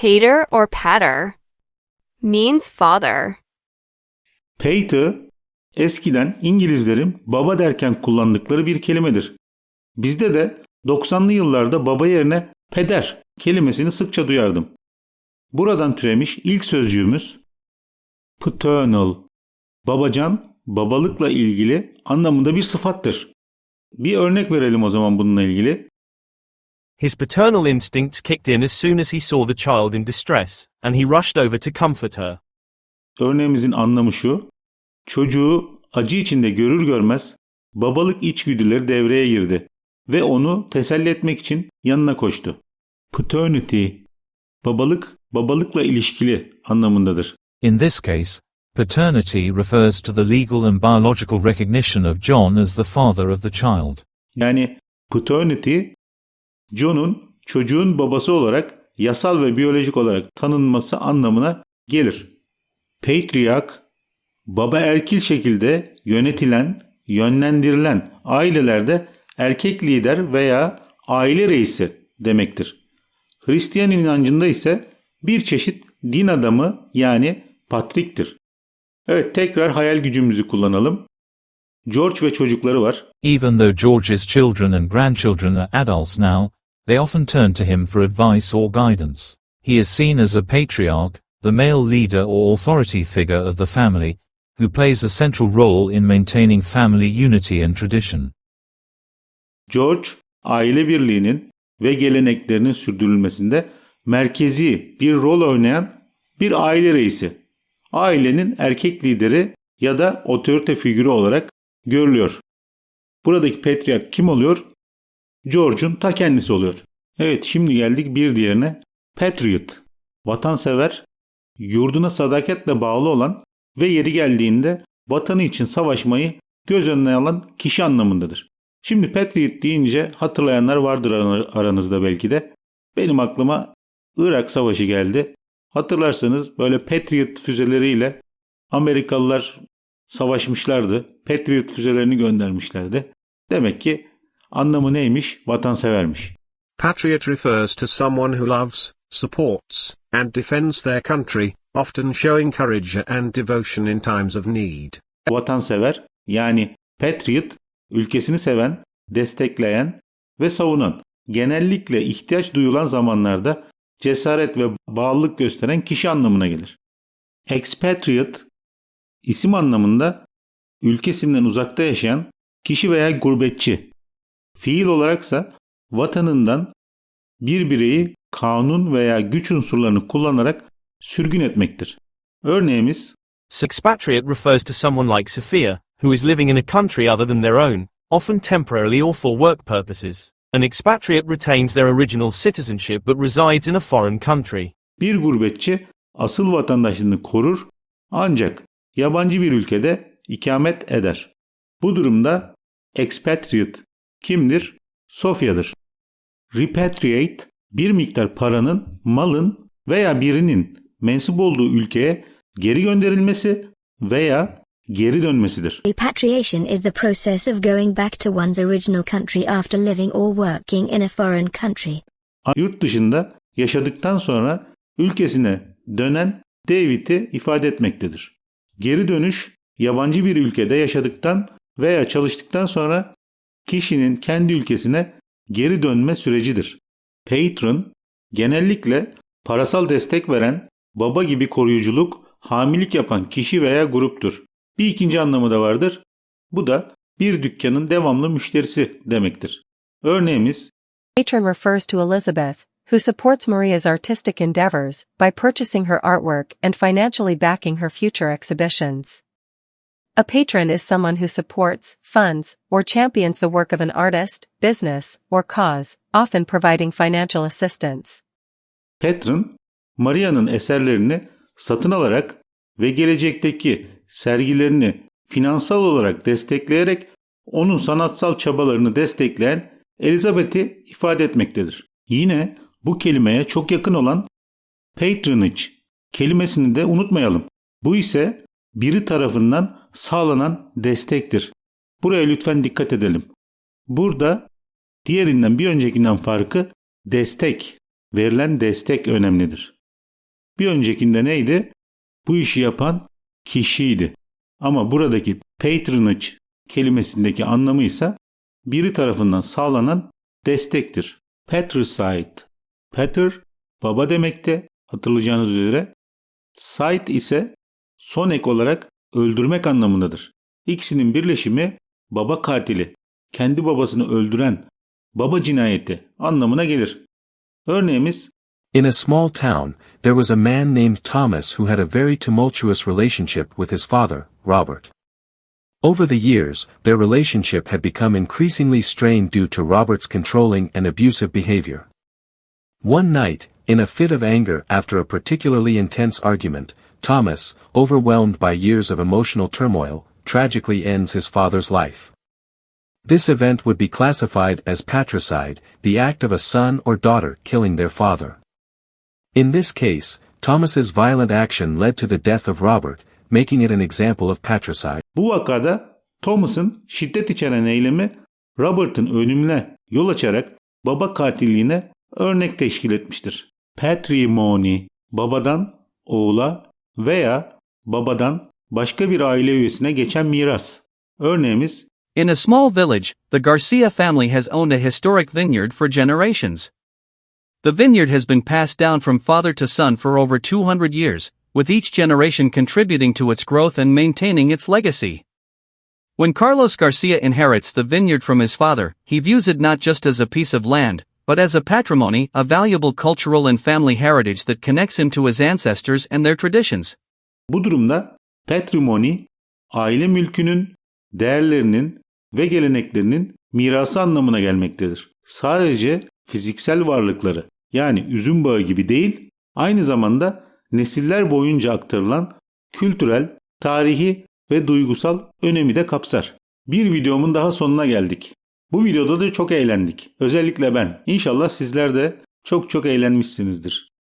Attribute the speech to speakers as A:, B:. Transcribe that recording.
A: Pater or pater means father.
B: Pater, eskiden İngilizlerin baba derken kullandıkları bir kelimedir. Bizde de 90'lı yıllarda baba yerine peder kelimesini sıkça duyardım. Buradan türemiş ilk sözcüğümüz paternal. Babacan, babalıkla ilgili anlamında bir sıfattır. Bir örnek verelim o zaman bununla ilgili.
C: His paternal instincts kicked in as soon as he saw the child in distress, and he rushed over to comfort her.
B: Örneğimizin anlamı şu. Çocuğu acı içinde görür görmez babalık içgüdüleri devreye girdi ve onu teselli etmek için yanına koştu. Paternity, babalık, babalıkla ilişkili anlamındadır.
D: In this case, paternity refers to the legal and biological recognition of John as the father of the child.
B: Yani paternity, John'un çocuğun babası olarak yasal ve biyolojik olarak tanınması anlamına gelir. Patriarch, baba erkil şekilde yönetilen, yönlendirilen ailelerde erkek lider veya aile reisi demektir. Hristiyan inancında ise bir çeşit din adamı yani patriktir. Evet tekrar hayal gücümüzü kullanalım. George ve çocukları var.
D: Even though George's children and grandchildren are adults now, they often turn to him for advice or guidance. He is seen as a patriarch, the male leader or authority figure of the family, who plays a central role in maintaining family unity and tradition.
B: George, aile birliğinin ve geleneklerinin sürdürülmesinde merkezi bir rol oynayan bir aile reisi. Ailenin erkek lideri ya da otorite figürü olarak görülüyor. Buradaki patriark kim oluyor? George'un ta kendisi oluyor. Evet şimdi geldik bir diğerine. Patriot, vatansever, yurduna sadaketle bağlı olan ve yeri geldiğinde vatanı için savaşmayı göz önüne alan kişi anlamındadır. Şimdi Patriot deyince hatırlayanlar vardır aran- aranızda belki de. Benim aklıma Irak Savaşı geldi. Hatırlarsanız böyle Patriot füzeleriyle Amerikalılar savaşmışlardı. Patriot füzelerini göndermişlerdi. Demek ki anlamı neymiş? Vatansevermiş.
E: Patriot refers to someone who loves, supports, and defends their country, often showing courage and devotion in times of need.
B: Vatansever yani Patriot ülkesini seven, destekleyen ve savunan, genellikle ihtiyaç duyulan zamanlarda cesaret ve bağlılık gösteren kişi anlamına gelir. Expatriate isim anlamında ülkesinden uzakta yaşayan kişi veya gurbetçi. Fiil olaraksa vatanından bir bireyi kanun veya güç unsurlarını kullanarak sürgün etmektir. Örneğimiz
C: Sexpatriate refers to someone like Sophia, who is living in a country other than their own, often temporarily or for work purposes. An expatriate retains their original citizenship but resides in a foreign country.
B: bir gurbetçi asıl vatandaşlığını korur ancak yabancı bir ülkede ikamet eder. Bu durumda expatriate kimdir? Sofya'dır. Repatriate bir miktar paranın, malın veya birinin mensup olduğu ülkeye geri gönderilmesi veya geri dönmesidir.
F: Repatriation is the process of going back to one's original country after living or working in a foreign country.
B: Yurt dışında yaşadıktan sonra ülkesine dönen David'i ifade etmektedir. Geri dönüş yabancı bir ülkede yaşadıktan veya çalıştıktan sonra kişinin kendi ülkesine geri dönme sürecidir. Patron genellikle parasal destek veren, baba gibi koruyuculuk, hamilik yapan kişi veya gruptur. Bir ikinci anlamı da vardır. Bu da bir dükkanın devamlı müşterisi demektir. Örneğimiz
G: Patron refers to Elizabeth, who supports Maria's artistic endeavors by purchasing her artwork and financially backing her future exhibitions. A patron is someone who supports, funds, or champions the work of an artist, business, or cause, often providing financial assistance.
B: Patron, Maria'nın eserlerini satın alarak ve gelecekteki sergilerini finansal olarak destekleyerek onun sanatsal çabalarını destekleyen Elizabeth'i ifade etmektedir. Yine bu kelimeye çok yakın olan patronage kelimesini de unutmayalım. Bu ise biri tarafından sağlanan destektir. Buraya lütfen dikkat edelim. Burada diğerinden bir öncekinden farkı destek, verilen destek önemlidir. Bir öncekinde neydi? Bu işi yapan kişiydi. Ama buradaki patronage kelimesindeki anlamı ise biri tarafından sağlanan destektir. Patricide. Patr baba demekte hatırlayacağınız üzere. Side ise son ek olarak öldürmek anlamındadır. İkisinin birleşimi baba katili, kendi babasını öldüren baba cinayeti anlamına gelir. Örneğimiz
H: In a small town, there was a man named Thomas who had a very tumultuous relationship with his father, Robert. Over the years, their relationship had become increasingly strained due to Robert's controlling and abusive behavior. One night, in a fit of anger after a particularly intense argument, Thomas, overwhelmed by years of emotional turmoil, tragically ends his father's life. This event would be classified as patricide, the act of a son or daughter killing their father. In this case, Thomas's violent action led to the death of Robert, making it an example of patricide.
B: Bu vakada Thomas'ın şiddet içeren eylemi Robert'ın ölümüne yol açarak baba katilliğine örnek teşkil etmiştir. Patrimony, babadan oğula veya babadan başka bir aile üyesine geçen miras. Örneğimiz
I: In a small village, the Garcia family has owned a historic vineyard for generations. The vineyard has been passed down from father to son for over 200 years, with each generation contributing to its growth and maintaining its legacy. When Carlos Garcia inherits the vineyard from his father, he views it not just as a piece of land, but as a patrimony, a valuable cultural and family heritage that connects him to his ancestors and their traditions.
B: Bu durumda patrimony, aile mülkünün, değerlerinin ve geleneklerinin mirası anlamına gelmektedir. Sadece fiziksel varlıkları yani üzüm bağı gibi değil, aynı zamanda nesiller boyunca aktarılan kültürel, tarihi ve duygusal önemi de kapsar. Bir videomun daha sonuna geldik. Bu videoda da çok eğlendik. Özellikle ben. İnşallah sizler de çok çok eğlenmişsinizdir.